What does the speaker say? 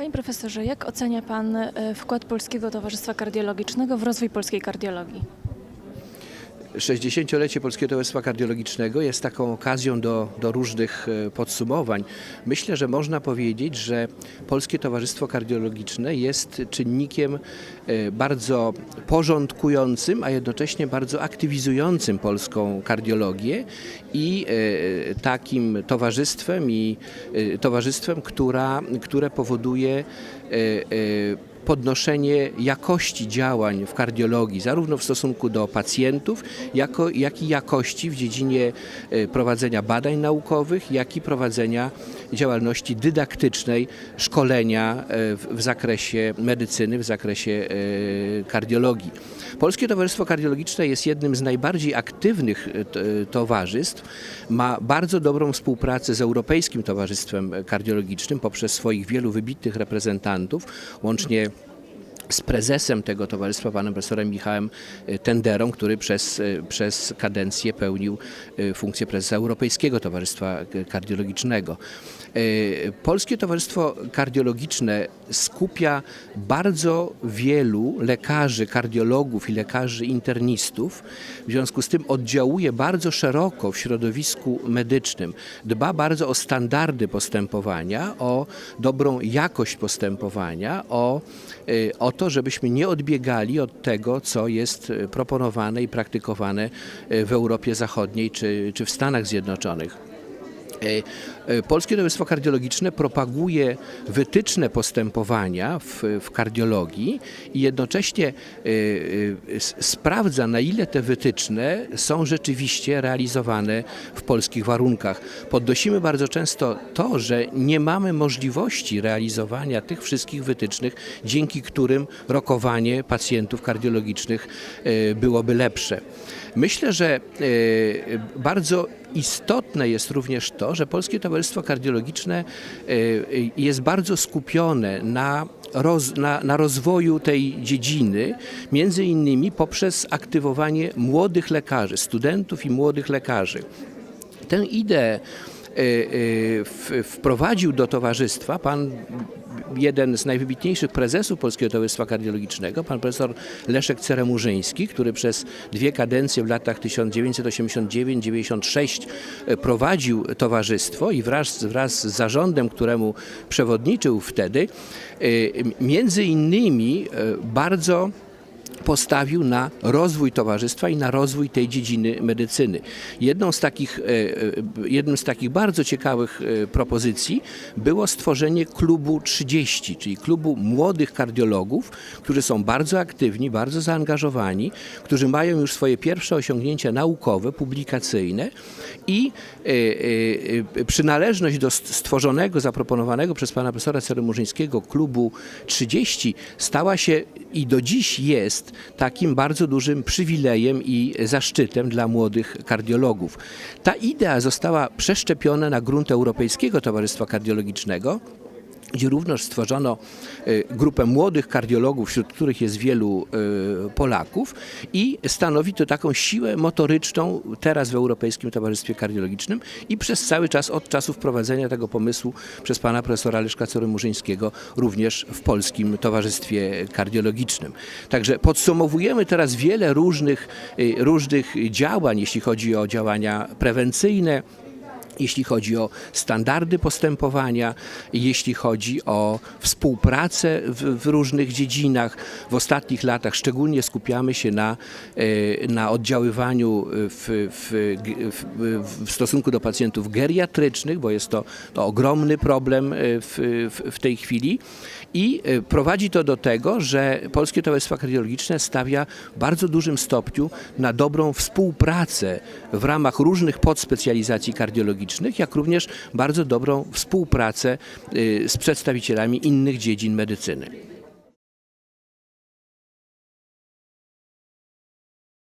Panie profesorze, jak ocenia Pan e, wkład Polskiego Towarzystwa Kardiologicznego w rozwój polskiej kardiologii? 60-lecie Polskiego Towarzystwa Kardiologicznego jest taką okazją do, do różnych e, podsumowań. Myślę, że można powiedzieć, że Polskie Towarzystwo Kardiologiczne jest czynnikiem e, bardzo porządkującym, a jednocześnie bardzo aktywizującym polską kardiologię i e, takim towarzystwem i towarzystwem, która, które powoduje podnoszenie jakości działań w kardiologii, zarówno w stosunku do pacjentów, jako, jak i jakości w dziedzinie e, prowadzenia badań naukowych, jak i prowadzenia działalności dydaktycznej, szkolenia e, w, w zakresie medycyny, w zakresie e, kardiologii. Polskie Towarzystwo Kardiologiczne jest jednym z najbardziej aktywnych towarzystw. Ma bardzo dobrą współpracę z Europejskim Towarzystwem Kardiologicznym poprzez swoich wielu wybitnych reprezentantów, łącznie z prezesem tego towarzystwa, panem profesorem Michałem e, Tenderą, który przez, e, przez kadencję pełnił e, funkcję prezesa Europejskiego Towarzystwa Kardiologicznego. Polskie Towarzystwo Kardiologiczne skupia bardzo wielu lekarzy, kardiologów i lekarzy internistów. W związku z tym oddziałuje bardzo szeroko w środowisku medycznym. Dba bardzo o standardy postępowania, o dobrą jakość postępowania, o, o to, żebyśmy nie odbiegali od tego, co jest e, proponowane i praktykowane e, w Europie Zachodniej czy, czy w Stanach Zjednoczonych. E, Polskie Towarzystwo Kardiologiczne propaguje wytyczne postępowania w, w kardiologii i jednocześnie e, e, sprawdza, na ile te wytyczne są rzeczywiście realizowane w polskich warunkach. Podnosimy bardzo często to, że nie mamy możliwości realizowania tych wszystkich wytycznych, dzięki którym rokowanie pacjentów kardiologicznych byłoby lepsze. Myślę, że e, bardzo istotne jest również to, że Polskie Towarzystwo Kardiologiczne e, jest bardzo skupione na, roz, na, na rozwoju tej dziedziny, między innymi poprzez aktywowanie młodych lekarzy, studentów i młodych lekarzy. Tę ideę e, wprowadził do towarzystwa pan jeden z najwybitniejszych prezesów Polskiego Towarzystwa Kardiologicznego, pan profesor Leszek Ceremurzyński, który przez dwie kadencje w latach 1989-96 prowadził towarzystwo i wraz, wraz z zarządem, któremu przewodniczył wtedy, e, między innymi e, bardzo postawił na rozwój towarzystwa i na rozwój tej dziedziny medycyny. Jedną z takich, e, e, jednym z takich bardzo ciekawych e, propozycji było stworzenie klubu 30, czyli klubu młodych kardiologów, którzy są bardzo aktywni, bardzo zaangażowani, którzy mają już swoje pierwsze osiągnięcia naukowe, publikacyjne i przynależność do st- stworzonego, zaproponowanego przez pana profesora Ceremurzyńskiego klubu 30 stała się i do dziś jest takim bardzo dużym przywilejem i zaszczytem dla młodych kardiologów. Ta idea została przeszczepiona na grunt Europejskiego Towarzystwa Kardiologicznego gdzie również stworzono e, grupę młodych kardiologów, wśród których jest wielu e, Polaków i stanowi to taką siłę motoryczną teraz w Europejskim Towarzystwie Kardiologicznym i przez cały czas od czasu wprowadzenia tego pomysłu przez pana profesora Leszka Corymurzyńskiego również w Polskim Towarzystwie Kardiologicznym. Także podsumowujemy teraz wiele różnych, e, różnych działań, jeśli chodzi o działania prewencyjne, jeśli chodzi o standardy postępowania, jeśli chodzi o współpracę w, w różnych dziedzinach. W ostatnich latach szczególnie skupiamy się na, e, na oddziaływaniu w, w, w, w stosunku do pacjentów geriatrycznych, bo jest to, to ogromny problem e, w, w, w tej chwili. I e, prowadzi to do tego, że Polskie Towarzystwo Kardiologiczne stawia w bardzo dużym stopniu na dobrą współpracę w ramach różnych podspecjalizacji kardiologicznych, jak również bardzo dobrą współpracę y, z przedstawicielami innych dziedzin medycyny.